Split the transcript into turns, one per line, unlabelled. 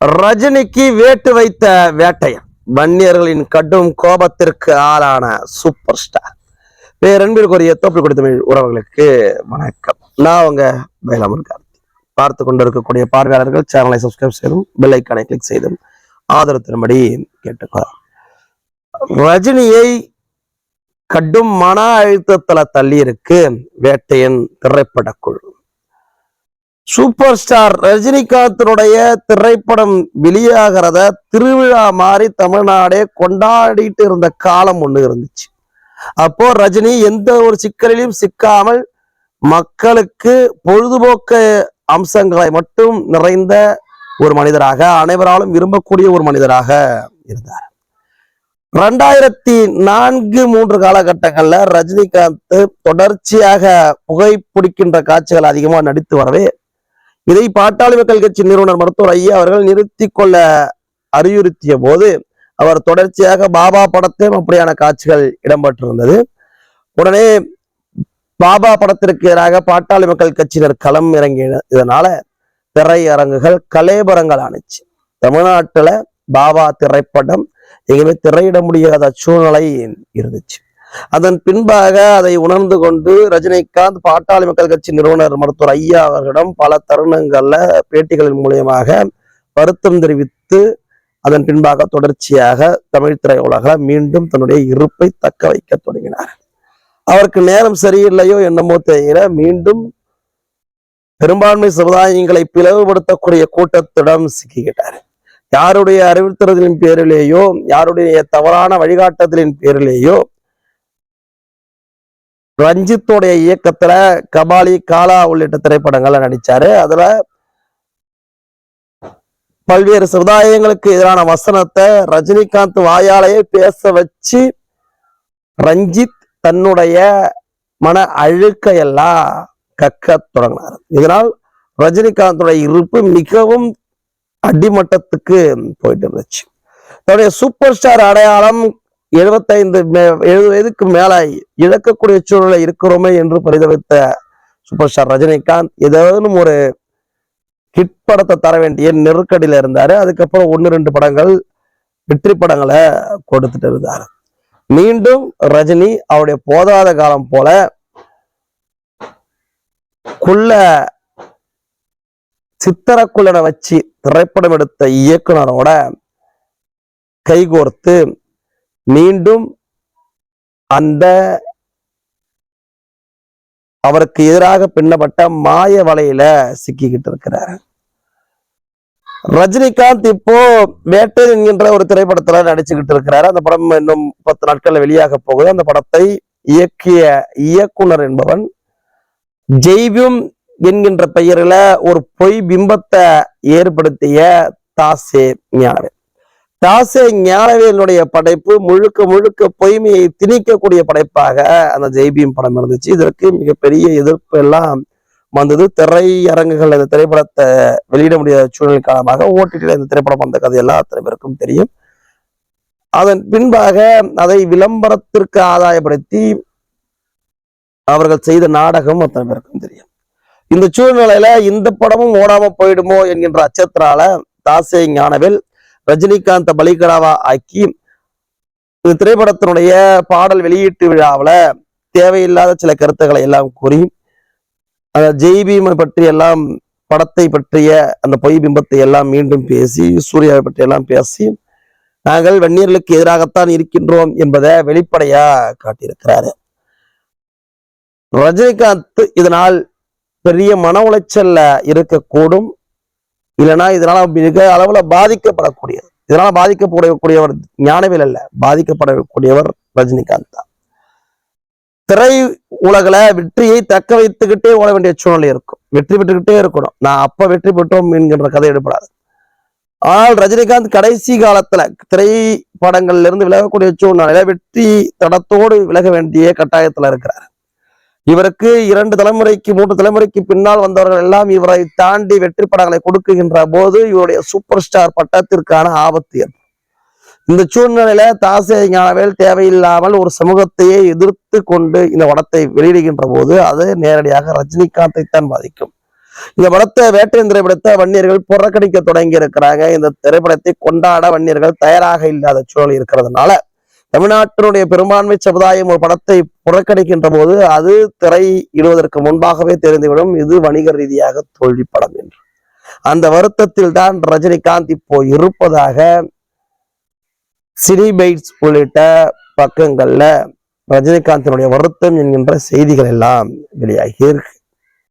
ரஜினிக்கு வேட்டு வைத்த வேட்டையன் வன்னியர்களின் கடும் கோபத்திற்கு ஆளான சூப்பர் ஸ்டார். பேரன்பிற்குரிய தோப்பு கொடுத்த உறவுகளுக்கு வணக்கம். நான் உங்க வேளாமன் கார்த்தி பார்த்து கொண்டிருக்கக்கூடிய பார்வையாளர்கள் சேனலை சப்ஸ்கிரைப் செய்தும் பெல்லைக்கானை கிளிக் செய்தும் ஆதரவு தரும்படி கேட்டுக்கிறோம் ரஜினியை கடும் மன அழுத்தத்துல தள்ளி இருக்கு வேட்டையன் திரைப்படக்குழு. சூப்பர் ஸ்டார் ரஜினிகாந்தினுடைய திரைப்படம் வெளியாகிறத திருவிழா மாதிரி தமிழ்நாடே கொண்டாடிட்டு இருந்த காலம் ஒண்ணு இருந்துச்சு. அப்போ ரஜினி எந்த ஒரு சிக்கலிலும் சிக்காமல் மக்களுக்கு பொழுதுபோக்கு அம்சங்களை மட்டும் நிறைந்த ஒரு மனிதராக அனைவராலும் விரும்பக்கூடிய ஒரு மனிதராக இருந்தார். ரெண்டாயிரத்தி நான்கு மூன்று காலகட்டங்கள்ல ரஜினிகாந்த் தொடர்ச்சியாக புகைப்பிடிக்கின்ற காட்சிகள் அதிகமா நடித்து வரவே இதை பாட்டாளி மக்கள் கட்சி நிறுவனர் மருத்துவர் ஐயா அவர்கள் நிறுத்தி கொள்ள அறிவுறுத்திய போது அவர் தொடர்ச்சியாக பாபா படத்தையும் அப்படியான காட்சிகள் இடம்பெற்றிருந்தது. உடனே பாபா படத்திற்கு எதிராக பாட்டாளி மக்கள் கட்சியினர் களம் இறங்கின இதனால திரையரங்குகள் கலேபரங்கள் ஆணுச்சு தமிழ்நாட்டுல பாபா திரைப்படம் எங்கேயுமே திரையிட முடியாத சூழ்நிலை இருந்துச்சு. அதன் பின்பாக அதை உணர்ந்து கொண்டு ரஜினிகாந்த் பாட்டாளி மக்கள் கட்சி நிறுவனர் மருத்துவர் ஐயா அவர்களிடம் பல தருணங்கள்ல பேட்டிகளின் மூலியமாக வருத்தம் தெரிவித்து அதன் பின்பாக தொடர்ச்சியாக தமிழ் திரையுலக மீண்டும் தன்னுடைய இருப்பை தக்க வைக்க தொடங்கினார். அவருக்கு நேரம் சரியில்லையோ என்னமோ தெரியல. மீண்டும் பெரும்பான்மை சமுதாயங்களை பிளவுபடுத்தக்கூடிய கூட்டத்திடம் சிக்கிக்கிட்டார். யாருடைய அறிவுறுத்தலின் பேரிலேயோ யாருடைய தவறான வழிகாட்டுதலின் பேரிலேயோ ரஞ்சித்தோடைய இயக்கத்துல கபாலி காலா உள்ளிட்ட திரைப்படங்கள்ல நடிச்சாரு. அதுல பல்வேறு சமுதாயங்களுக்கு எதிரான வசனத்தை ரஜினிகாந்த் வாயாலேயே பேச வச்சு ரஞ்சித் தன்னுடைய மன அழுக்கையெல்லாம் கக்க தொடங்கினார். இதனால் ரஜினிகாந்தோட இருப்பு மிகவும் அடிமட்டத்துக்கு போயிட்டு இருந்துச்சு. தன்னுடைய சூப்பர் ஸ்டார் அடையாளம் எழுபத்தைந்து மே எழுபது வயதுக்கு மேல இழக்கக்கூடிய சூழலை இருக்கிறோமே என்று பரிதவித்த சூப்பர் ஸ்டார் ரஜினிகாந்த் ஏதேனும் ஒரு ஹிட் படத்தை தர வேண்டிய நெருக்கடியில இருந்தாரு. அதுக்கப்புறம் ஒன்னு ரெண்டு படங்கள் வெற்றி படங்களை கொடுத்துட்டு இருந்தாரு. மீண்டும் ரஜினி அவருடைய போதாத காலம் போல குள்ள சித்தரக்குள்ளனை வச்சு திரைப்படம் எடுத்த இயக்குனரோட கைகோர்த்து மீண்டும் அந்த அவருக்கு எதிராக பின்னப்பட்ட மாய வலையில சிக்கிக்கிட்டு இருக்கிறார். ரஜினிகாந்த் இப்போ வேட்டை என்கின்ற ஒரு திரைப்படத்துல நடிச்சுக்கிட்டு இருக்கிறாரு. அந்த படம் இன்னும் பத்து நாட்கள்ல வெளியாக போகுது. அந்த படத்தை இயக்கிய இயக்குனர் என்பவன் ஜெய்வியம் என்கின்ற பெயரில ஒரு பொய் பிம்பத்தை ஏற்படுத்திய தாசே ஞானவே தாசே ஞானவேலுடைய படைப்பு முழுக்க முழுக்க பொய்மையை திணிக்கக்கூடிய படைப்பாக அந்த ஜெய்பீம் படம் இருந்துச்சு. இதற்கு மிகப்பெரிய எதிர்ப்பு எல்லாம் வந்தது. திரையரங்குகள் இந்த திரைப்படத்தை வெளியிட முடியாத சூழ்நிலை காரணமாக ஓட்டிட்டு இந்த திரைப்படம் வந்த கதை எல்லா அத்தனை பேருக்கும் தெரியும். அதன் பின்பாக அதை விளம்பரத்திற்கு ஆதாயப்படுத்தி அவர்கள் செய்த நாடகம் அத்தனை பேருக்கும் தெரியும். இந்த சூழ்நிலையில இந்த படமும் ஓடாம போயிடுமோ என்கின்ற அச்சத்தினால தாசே ஞானவேல் ரஜினிகாந்த பலிகடாவா ஆக்கி திரைப்படத்தினுடைய பாடல் வெளியீட்டு விழாவில் தேவையில்லாத சில கருத்துக்களை எல்லாம் கூறி அந்த ஜெய்பீமை பற்றி எல்லாம் படத்தை பற்றிய அந்த பொய் பிம்பத்தை எல்லாம் மீண்டும் பேசி சூர்யாவை பற்றி எல்லாம் பேசி நாங்கள் வெந்நீர்களுக்கு எதிராகத்தான் இருக்கின்றோம் என்பதை வெளிப்படையா காட்டியிருக்கிறாரு. ரஜினிகாந்த் இதனால் பெரிய மன உளைச்சல்ல இருக்கக்கூடும். இல்லைன்னா இதனால மிக அளவுல பாதிக்கப்படக்கூடியது இதனால பாதிக்கப்படக்கூடியவர் ஞானவேல் அல்ல. பாதிக்கப்படக்கூடியவர் ரஜினிகாந்த் தான். திரை உலகில வெற்றியை தக்க வைத்துக்கிட்டே ஓட வேண்டிய சூழ்நிலை இருக்கும். வெற்றி பெற்றுக்கிட்டே இருக்கணும். நான் அப்ப வெற்றி பெற்றோம் என்கின்ற கதை எடுப்படாது ஆனால் ரஜினிகாந்த் கடைசி காலத்துல திரைப்படங்கள்ல இருந்து விலகக்கூடிய சூழ்நிலையில வெற்றி தடத்தோடு விலக வேண்டிய கட்டாயத்துல இருக்கிறார். இவருக்கு இரண்டு தலைமுறைக்கு மூன்று தலைமுறைக்கு பின்னால் வந்தவர்கள் எல்லாம் இவரை தாண்டி வெற்றி படங்களை கொடுக்குகின்ற போது இவருடைய சூப்பர் ஸ்டார் பட்டத்திற்கான ஆபத்து. ஏற்படும் இந்த சூழ்நிலையில தாசே ஞானவேல் தேவையில்லாமல் ஒரு சமூகத்தையே எதிர்த்து கொண்டு இந்த படத்தை வெளியிடுகின்ற போது அது நேரடியாக ரஜினிகாந்தை தான் பாதிக்கும். இந்த படத்தை வேட்டையின் திரைப்படத்தை வன்னியர்கள் புறக்கணிக்க தொடங்கி இருக்கிறாங்க இந்த திரைப்படத்தை கொண்டாட வன்னியர்கள் தயாராக இல்லாத சூழல் இருக்கிறதுனால தமிழ்நாட்டினுடைய பெரும்பான்மை சமுதாயம் ஒரு படத்தை புறக்கணிக்கின்ற போது அது திரை இடுவதற்கு முன்பாகவே தெரிந்துவிடும். இது வணிக ரீதியாக தோல்வி படம் என்று. அந்த வருத்தத்தில் தான் ரஜினிகாந்த் இப்போ இருப்பதாக சினிபைட்ஸ் உள்ளிட்ட பக்கங்கள்ல ரஜினிகாந்தினுடைய வருத்தம் என்கின்ற செய்திகள் எல்லாம் வெளியாகி இருக்கு.